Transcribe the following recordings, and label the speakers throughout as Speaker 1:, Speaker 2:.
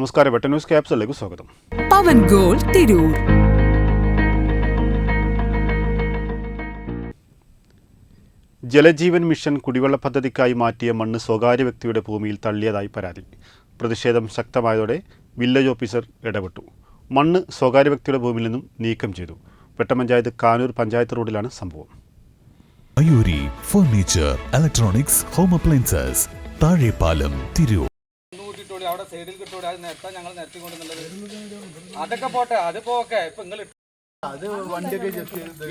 Speaker 1: നമസ്കാരം. വെട്ട ന്യൂസ് ക്യാപ്സിലേക്ക് സ്വാഗതം.
Speaker 2: പവൻ ഗോൾ തിരൂർ.
Speaker 1: ജലജീവൻ മിഷൻ കുടിവെള്ള പദ്ധതിക്കായി മാറ്റിയ മണ്ണ് സ്വകാര്യ വ്യക്തിയുടെ ഭൂമിയിൽ തള്ളിയതായി പരാതി. പ്രതിഷേധം ശക്തമായതോടെ വില്ലേജ് ഓഫീസർ ഇടപെട്ടു. മണ്ണ് സ്വകാര്യ വ്യക്തിയുടെ ഭൂമിയിൽ നിന്നും നീക്കം ചെയ്തു. വെട്ടപഞ്ചായത്ത് കാനൂർ പഞ്ചായത്ത് റോഡിലാണ് സംഭവം.
Speaker 3: അയൂരി furniture electronics home appliances Thazhepalam Tirur.
Speaker 4: അവിടെ സൈഡിൽ കിട്ടൂടെ? അത് നിരത്താൻ ഞങ്ങൾ നിരത്തിക്കൊണ്ടുള്ളത് അതൊക്കെ പോട്ടെ അതിപ്പോ ഓക്കെ ഇപ്പൊ നിങ്ങൾ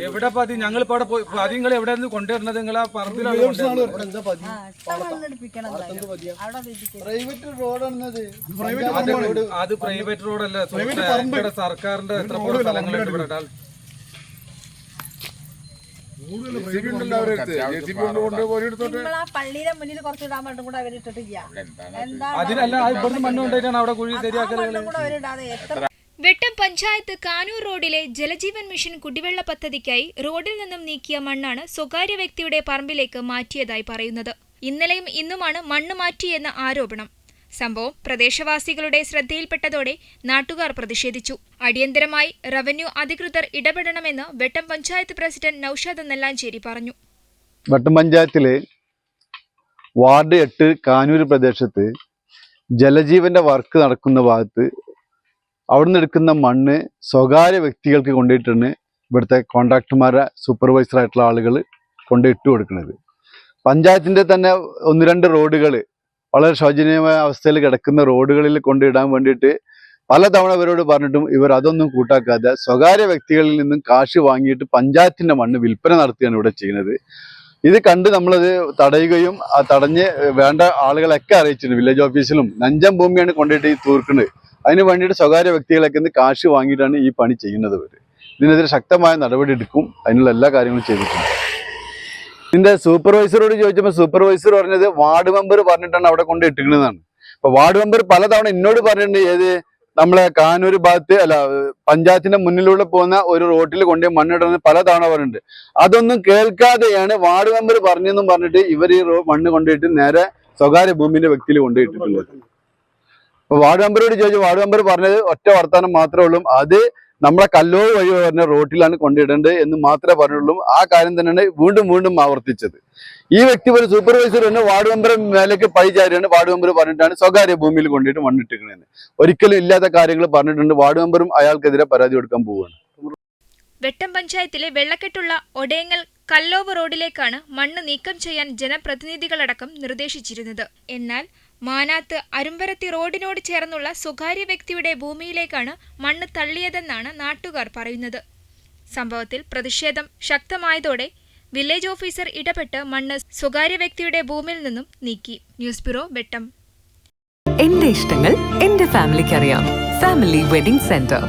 Speaker 4: എവിടെ പതി? ഞങ്ങൾ ഇപ്പൊ അവിടെ പോയി പതി നിങ്ങൾ എവിടെ നിന്ന് കൊണ്ടുവരുന്നത്? നിങ്ങൾ ആ കൊണ്ടുവരുന്നത്. അത്. അത് പ്രൈവറ്റ് റോഡല്ല സർക്കാരിന്റെ എത്ര പോലും സ്ഥലങ്ങളുണ്ട് ഇവിടെ
Speaker 5: മുന്നിൽ കുറച്ച് ഇടാൻ കൂടെ അവരിട്ടിട്ടില്ല
Speaker 4: അതിനല്ല ആ ഇവിടുന്ന് മണ്ണ് കൊണ്ടുപോയിട്ടാണ് അവിടെ കുഴി ശരിയാക്കൽ
Speaker 6: വെട്ടം പഞ്ചായത്ത് കാനൂർ റോഡിലെ ജലജീവൻ മിഷൻ കുടിവെള്ള പദ്ധതിക്കായി റോഡിൽ നിന്നും നീക്കിയ മണ്ണാണ് സ്വകാര്യ വ്യക്തിയുടെ പറമ്പിലേക്ക് മാറ്റിയതായി പറയുന്നത്. ഇന്നലെയും ഇന്നുമാണ് മണ്ണ് മാറ്റിയെന്ന ആരോപണം. സംഭവം പ്രദേശവാസികളുടെ ശ്രദ്ധയിൽപ്പെട്ടതോടെ നാട്ടുകാർ പ്രതിഷേധിച്ചു. അടിയന്തരമായി റവന്യൂ അധികൃതർ ഇടപെടണമെന്ന് വെട്ടം പഞ്ചായത്ത് പ്രസിഡന്റ് നൌഷാദ് നെല്ലാഞ്ചേരി പറഞ്ഞു.
Speaker 7: വെട്ടം പഞ്ചായത്തിലെ വാർഡ് എട്ട് കാനൂർ പ്രദേശത്ത് ജലജീവന്റെ വർക്ക് നടക്കുന്ന ഭാഗത്ത് അവിടുന്ന് എടുക്കുന്ന മണ്ണ് സ്വകാര്യ വ്യക്തികൾക്ക് കൊണ്ടിട്ടാണ് ഇവിടുത്തെ കോൺട്രാക്ടർമാരെ സൂപ്പർവൈസർ ആയിട്ടുള്ള ആളുകൾ കൊണ്ട് ഇട്ട് കൊടുക്കുന്നത് പഞ്ചായത്തിന്റെ തന്നെ ഒന്ന് രണ്ട് റോഡുകൾ വളരെ ശോചനീയമായ അവസ്ഥയിൽ കിടക്കുന്ന റോഡുകളിൽ കൊണ്ടിടാൻ വേണ്ടിയിട്ട് പലതവണ ഇവരോട് പറഞ്ഞിട്ടും ഇവർ അതൊന്നും കൂട്ടാക്കാതെ സ്വകാര്യ വ്യക്തികളിൽ നിന്നും കാശ് വാങ്ങിയിട്ട് പഞ്ചായത്തിന്റെ മണ്ണ് വിൽപ്പന നടത്തുകയാണ് ഇവിടെ ചെയ്യുന്നത്. ഇത് കണ്ട് നമ്മളത് തടയുകയും ആ തടഞ്ഞ് വേണ്ട ആളുകളൊക്കെ അറിയിച്ചിട്ടുണ്ട്. വില്ലേജ് ഓഫീസിലും നഞ്ചം ഭൂമിയാണ് കൊണ്ടിട്ട് ഈ തൂർക്കുന്നത് അതിന് വേണ്ടിയിട്ട് സ്വകാര്യ വ്യക്തികളൊക്കെ നിന്ന് കാശ് വാങ്ങിയിട്ടാണ് ഈ പണി ചെയ്യുന്നത് ഇവർ ഇതിനെതിരെ ശക്തമായ നടപടി എടുക്കും അതിനുള്ള എല്ലാ കാര്യങ്ങളും ചെയ്തിട്ടുണ്ട്. ഇതിന്റെ സൂപ്പർവൈസറോട് ചോദിച്ചപ്പോൾ സൂപ്പർവൈസർ പറഞ്ഞത് വാർഡ് മെമ്പർ പറഞ്ഞിട്ടാണ് അവിടെ കൊണ്ട് ഇട്ടിരിക്കുന്നതാണ്. അപ്പൊ വാർഡ് മെമ്പർ പലതവണ എന്നോട് പറഞ്ഞിട്ടുണ്ട് ഏത് നമ്മളെ കാനൂർ ഭാഗത്ത് അല്ല പഞ്ചായത്തിന്റെ മുന്നിലൂടെ പോകുന്ന ഒരു റോട്ടിൽ കൊണ്ടുപോയി പല പലതവണ പറഞ്ഞിട്ടുണ്ട്. അതൊന്നും കേൾക്കാതെയാണ് വാർഡ് മെമ്പർ പറഞ്ഞെന്നും പറഞ്ഞിട്ട് ഇവർ ഈ മണ്ണ് കൊണ്ടുപോയിട്ട് നേരെ സ്വകാര്യ ഭൂമിന്റെ വ്യക്തിയിൽ കൊണ്ടുപോയിട്ടുള്ളത് അപ്പൊ വാർഡ് മെമ്പറോട് ചോദിച്ചു വാർഡ് മെമ്പർ പറഞ്ഞത് ഒറ്റ വർത്താനം മാത്രമേ ഉള്ളൂ. അത് നമ്മളെ കല്ലോ വഴി പറഞ്ഞ റോട്ടിലാണ് കൊണ്ടിടേണ്ടത് എന്ന് മാത്രമേ പറഞ്ഞുള്ളൂ. ആ കാര്യം തന്നെയാണ് വീണ്ടും വീണ്ടും ആവർത്തിച്ചത്. ഈ വ്യക്തി ഒരു സൂപ്പർവൈസർ തന്നെ വാർഡ് മെമ്പർ മേലേക്ക് പഴിചാരിയാണ് വാർഡ് മെമ്പർ പറഞ്ഞിട്ടാണ് സ്വകാര്യ ഭൂമിയിൽ കൊണ്ടിട്ട് വന്നിട്ടിരിക്കുന്നത്. ഒരിക്കലും ഇല്ലാത്ത കാര്യങ്ങൾ പറഞ്ഞിട്ടുണ്ട്. വാർഡ് മെമ്പറും അയാൾക്കെതിരെ പരാതി കൊടുക്കാൻ പോവുകയാണ്.
Speaker 6: വെട്ടം പഞ്ചായത്തിലെ വെള്ളക്കെട്ടുള്ള ഒടയങ്ങൾ കല്ലോവ് റോഡിലേക്കാണ് മണ്ണ് നീക്കം ചെയ്യാൻ ജനപ്രതിനിധികളടക്കം നിർദ്ദേശിച്ചിരുന്നത്. എന്നാൽ മാനാത്ത് അരുമ്പരത്തി റോഡിനോട് ചേർന്നുള്ള സ്വകാര്യ വ്യക്തിയുടെ ഭൂമിയിലേക്കാണ് മണ്ണ് തള്ളിയതെന്നാണ് നാട്ടുകാർ പറയുന്നത്. സംഭവത്തിൽ പ്രതിഷേധം ശക്തമായതോടെ വില്ലേജ് ഓഫീസർ ഇടപെട്ട് മണ്ണ് സ്വകാര്യ വ്യക്തിയുടെ ഭൂമിയിൽ നിന്നും നീക്കി. ന്യൂസ് ബ്യൂറോ വെട്ടം
Speaker 2: എന്റെ ഇഷ്ടങ്ങൾ എന്റെ ഫാമിലിക്ക് അറിയാം ഫാമിലി വെഡിംഗ് സെന്റർ.